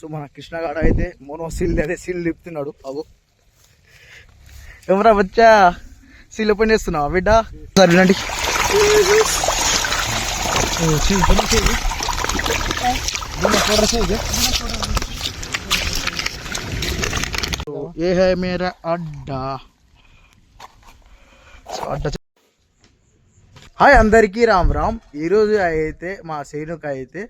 So మన కృష్ణగాడ అయితే మోనో సిల్ అదే సిల్ తిప్పుతున్నాడు. అవు ఎవరా వచ్చా సీల్ ఓపెన్ చేస్తున్నావా బిడ్డ? సరే ఏ హై మేరా అడ్డా? అడ్డా హాయ్ అందరికీ రామ్ రామ్. ఈరోజు అయితే మా సేనుకి అయితే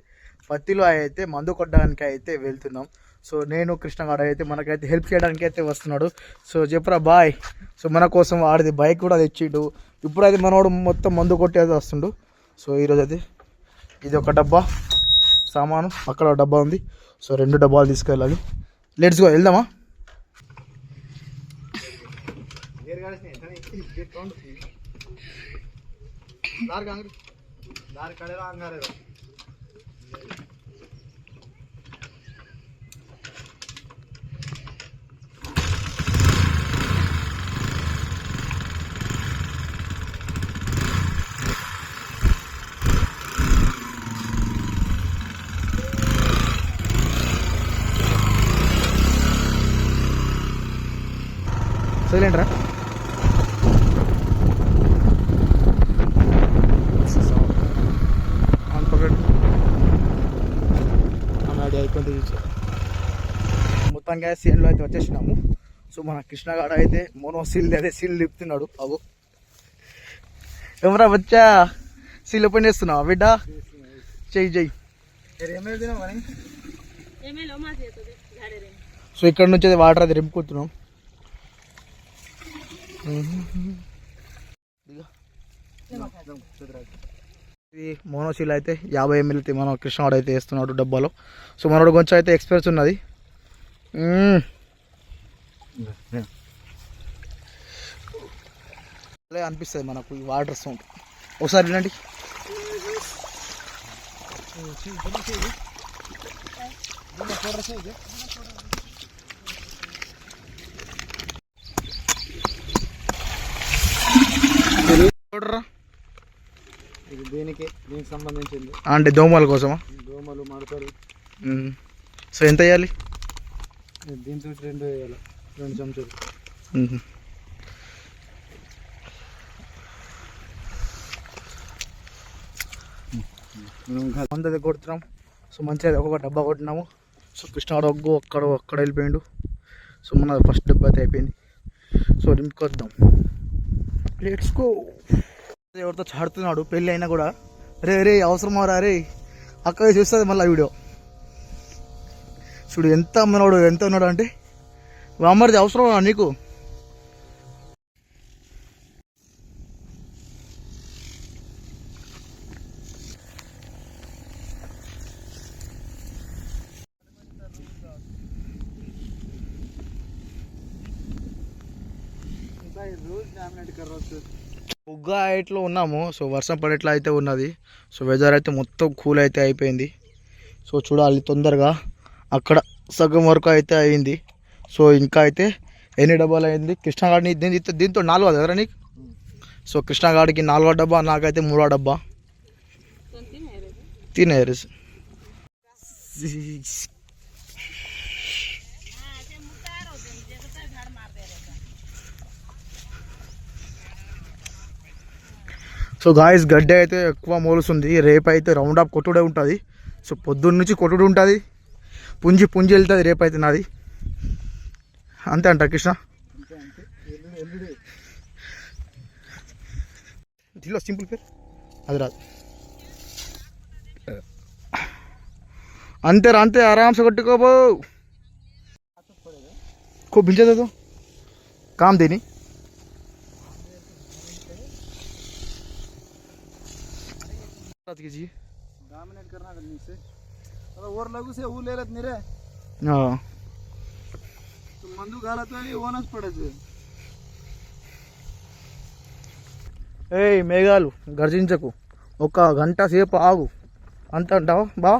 పత్తిలో అయితే మందు కొట్టడానికి అయితే వెళ్తున్నాం. సో నేను కృష్ణగాడు అయితే మనకైతే హెల్ప్ చేయడానికి అయితే వస్తున్నాడు. సో చెప్పరా బాయ్. సో మన కోసం ఆడిది బైక్ కూడా తెచ్చిండు. ఇప్పుడైతే మనోడు మొత్తం మందు కొట్టేది వస్తుండు. సో ఈరోజు అయితే ఇది ఒక డబ్బా సామాను. అక్కడ ఒక డబ్బా ఉంది. సో రెండు డబ్బాలు తీసుకెళ్ళాలి. లెట్స్ గో వెళ్దామా? సైలెంట్ రా అన్నాడు అయిపోయింది మొత్తంగా సీన్లో అయితే వచ్చేసినాము. సో మన కృష్ణగాడు అయితే మోనో సిల్ అదే సిల్ తిప్పుతున్నాడు. అవు ఎవరా వచ్చా? సిల్ ఓపెన్ చేస్తున్నావా బిడ్డ? చెయ్యి చెయ్యి. సో ఇక్కడ నుంచి అయితే వాటర్ అది రింపుకుంటున్నాం ఇది మోనోసీల్ అయితే యాభై ఎంఎల్ అయితే మన కృష్ణవాడు అయితే వేస్తున్నాడు డబ్బాలో. సో మనోడు కొంచెం అయితే ఎక్స్పీరియన్స్ ఉన్నది. అనిపిస్తుంది మనకు ఈ వాటర్ సౌండ్ ఒకసారి వినండి. చూడండి ఇది దీనికి సంబంధించింది. అంటే దోమల కోసమా? దోమలు మడతలు. సో ఎంత వేయాలి? దీంతో రెండు వేయాలి. రెండు చెంచాలు. అయితే కొడుతున్నాం. సో మంచిగా ఒక్కొక్క డబ్బా కొట్టినాము. సో కృష్ణాడు ఒగ్గు ఒక్కడ ఒక్కడ వెళ్ళిపోయిండు. సో మన ఫస్ట్ డబ్బా అయితే అయిపోయింది. సో నింపుకొద్దాం. లెట్స్ గో ఎవరితో చాడుతున్నాడు? పెళ్ళి అయినా కూడా రే రే అవసరమా రా రే. అక్కడ చూస్తుంది మళ్ళీ వీడియో. చూడు ఎంత అమ్మనాడు ఎంత ఉన్నాడు అంటే అమ్మరిది అవసరమా నీకు? రోజు డామినేట్ కర్రొచ్చు బుగ్గ హైట్లో ఉన్నాము సో వర్షం పడేట్లా అయితే ఉన్నది. సో వెదర్ అయితే మొత్తం కూల్ అయితే అయిపోయింది. సో చూడాలి తొందరగా. అక్కడ సగం వరకు అయితే అయింది. సో ఇంకా అయితే ఎన్ని డబ్బాలు అయింది? కృష్ణగాడిని దీని దీంతో నాలుగో కదా నీకు? సో కృష్ణగాడికి నాలుగో డబ్బా నాకైతే మూడో డబ్బా. తినే సో గాయస్ గడ్డి అయితే ఎక్కువ మోలుస్తుంది రేపు అయితే రౌండ్ అప్ కొట్టుడే ఉంటుంది సో పొద్దున్న నుంచి కొట్టుడు ఉంటుంది పుంజి పుంజి వెళ్తుంది రేపు అయితే నాది అంతే అంట కృష్ణ అంతే అంతే ఎల్లుడి ఎల్లుడి దీనిలో సింపుల్ పేరు అది రాదు అంతే రా అంతే ఆరామ్సే కొట్టుకోబో खूब भिंचे दे दो काम देनी कीजिए డామినేట్ करना करनी से अरे और लगू से ऊ ले लेत नहीं रे हाँ तो मंदू घाला तो ये ओनच पड़े ఏయ్ మేఘాలు గర్జించకు ఒక గంట సేపు ఆగు అంత అంటావా బా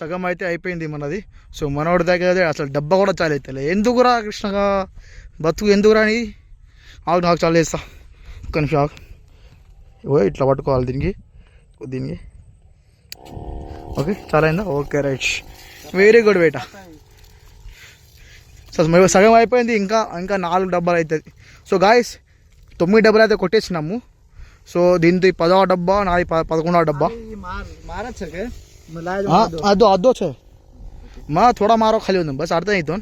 సగం అయితే అయిపోయింది మనది. సో మనోడి దగ్గర అసలు డబ్బా కూడా చాలు అవుతలే ఎందుకురా కృష్ణగా? బతుకు ఎందుకురా అని ఆగు నాకు చాలా చేస్తా. ఒక్క నిమిషం ఆగు. ఓ ఇట్లా పట్టుకోవాలి దీనికి. దీనికి. ఓకే చాలా అయిందా ఓకే రైట్. వెరీ గుడ్ బేట. సో మరి సగం అయిపోయింది ఇంకా ఇంకా నాలుగు డబ్బాలు అవుతుంది సో గాయస్ తొమ్మిది డబ్బాలు అయితే కొట్టేసినాము. సో దీంతో ఈ పదవ డబ్బా నాది పదకొండవ డబ్బా. మారచ్చు అదో అదో చె మా తోడ మారో ఖాళీ ఉంది బస్ అర్థం అయితే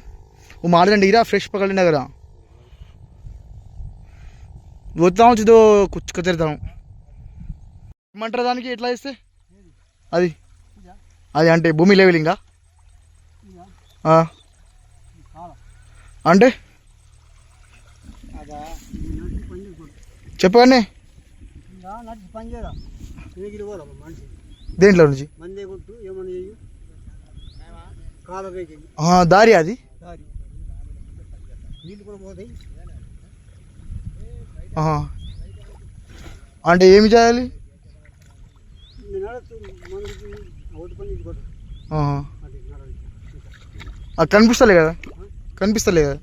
ఓ మాడండి ఇరా ఫ్రెష్ పగలండి కదా వద్దాం చూదో కుదిరుతాం ఏమంటారు దానికి ఎట్లా ఇస్తే అది అది అంటే భూమి లేవలు ఇంకా అంటే చెప్పండి దేంట్లో నుంచి? దారి అది. అంటే ఏమి చేయాలి? కనిపిస్తలే కదా? కనిపిస్తలే కదా?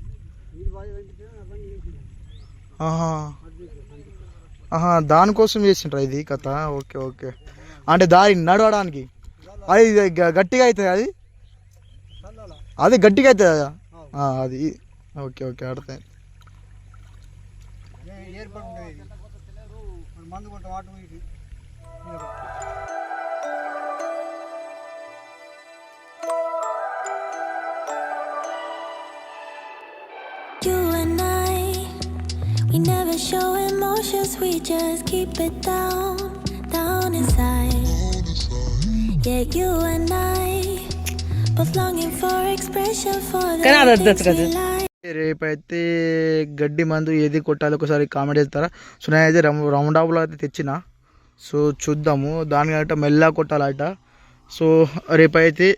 దానికోసం చేసిండ్రా ఇది కథ? Okay okay. అంటే దారి నడవడానికి. అది ఇది గ- గట్టిగా అవుతుంది అది? చల్లాలా అది గట్టిగా అవుతుంది కదా? ఆ, అది. ఓకే ఓకే అర్థం ఏ- ఏర్పడి ఉండేది ఇది. మరి మందు కొట్ట వాటర్ ఇది You and I, we never show emotions, we just keep it down, down. రేపైతే గడ్డి మందు ఏది కొట్టాలి ఒకసారి కామెంట్ చేస్తారా? సో నేనైతే రౌండ్ ఆఫ్లో అయితే తెచ్చిన. సో చూద్దాము. దానికంటే మెల్లగా కొట్టాలట. సో రేపైతే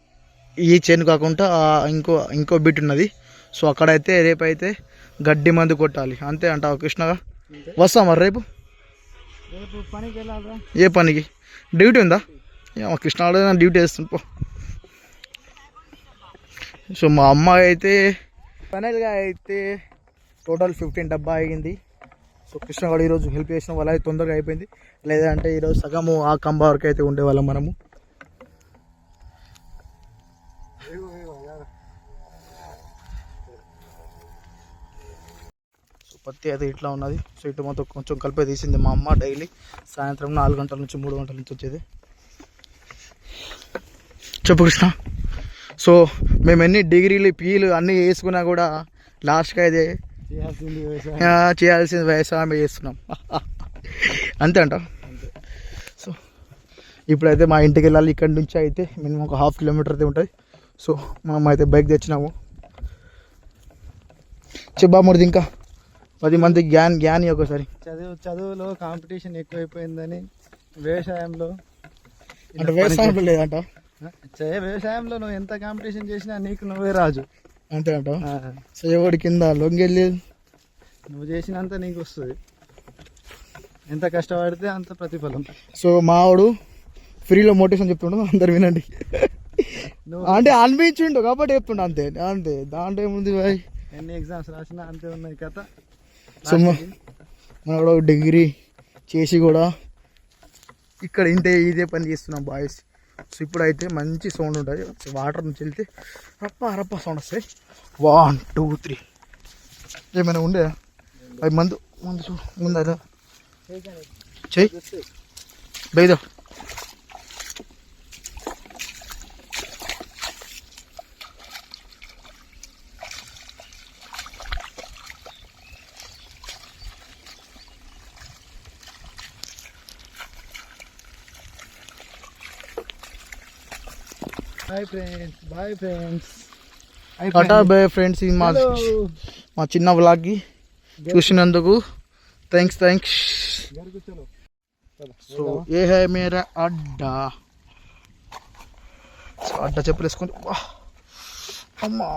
ఈ చేను కాకుండా ఇంకో ఇంకో బిట్ ఉన్నది. సో అక్కడైతే రేపైతే గడ్డి మందు కొట్టాలి. అంతే అంటావు కృష్ణగా వస్తాం మరి రేపు? ఏ పనికి? డ్యూటీ ఉందా? ఏమో కృష్ణ డ్యూటీ వేస్తుంది పో. సో మా అమ్మ అయితే ఫైనల్గా అయితే టోటల్ ఫిఫ్టీన్ డబ్బా అయ్యింది. సో కృష్ణగాడు ఈరోజు హెల్ప్ చేసిన వాళ్ళ అయితే తొందరగా అయిపోయింది. లేదంటే ఈరోజు సగము ఆ కంబ వరకు అయితే ఉండేవాళ్ళం మనము. సో పత్తి అయితే ఇట్లా ఉన్నది. సో ఇటు మొత్తం కొంచెం కలిపే తీసింది మా అమ్మ డైలీ. సాయంత్రం నాలుగు గంటల నుంచి మూడు గంటల నుంచి వచ్చేది. చెప్పు కృష్ణ. సో మేము ఎన్ని డిగ్రీలు పీలు అన్నీ వేసుకున్నా కూడా లాస్ట్కి అయితే చేయాల్సింది వ్యవసాయం. ఆ, చేయాల్సిన వ్యవసాయం చేస్తున్నాం. అంతే అంట సో ఇప్పుడైతే మా ఇంటికి వెళ్ళాలి. ఇక్కడ నుంచి అయితే మినిమం ఒక హాఫ్ కిలోమీటర్ అయితే ఉంటుంది. సో మనం అయితే బైక్ తెచ్చినాము. చెప్పా ముడిది ఇంకా. పది మంది గ్యాన్ గ్యాన్ ఒకసారి. చదువు చదువులో కాంపిటీషన్ ఎక్కువైపోయిందని వ్యవసాయంలో అంటే వ్యవసాయంలో లేదంట వ్యవసాయంలో నువ్వు ఎంత కాంపిటీషన్ చేసినా నీకు నువ్వే రాజు. అంతే అంట? సో ఎవడి కింద లొంగెళ్ళేది నువ్వు చేసినంత నీకు వస్తుంది ఎంత కష్టపడితే అంత ప్రతిఫలం. సో మావాడు ఫ్రీలో మోటివేషన్ చెప్తుండు అందరు వినండి. నువ్వు అంటే అనిపించిండు కాబట్టి చెప్తుండు అంతే అంతే. దాంట్లో ఏముంది బాయ్? ఎన్ని ఎగ్జామ్స్ రాసినా అంతే ఉన్నాయి కథ. సో మన కూడా డిగ్రీ చేసి కూడా ఇక్కడ ఇంటే ఇదే పని చేస్తున్నాం బాయ్స్. సో ఇప్పుడైతే మంచి సౌండ్ ఉంటుంది. వాటర్ నుంచి వెళ్తే రప్ప రప్ప సౌండ్ వస్తాయి వన్ టూ త్రీ ఏమైనా ఉండే? అవి మందు మందు ముందు అదా. చెయ్యి. బైదో. బాయ్ ఫ్రెండ్స్ బాయ్ ఫ్రెండ్స్ టాటా బై ఫ్రెండ్స్ ఇది మా మా చిన్న వ్లాగ్కి చూసినందుకు థ్యాంక్స్ థ్యాంక్స్ సో ఏ హై మేరా అడ్డా? సో అడ్డా చెప్పులు వేసుకొని. అమ్మా.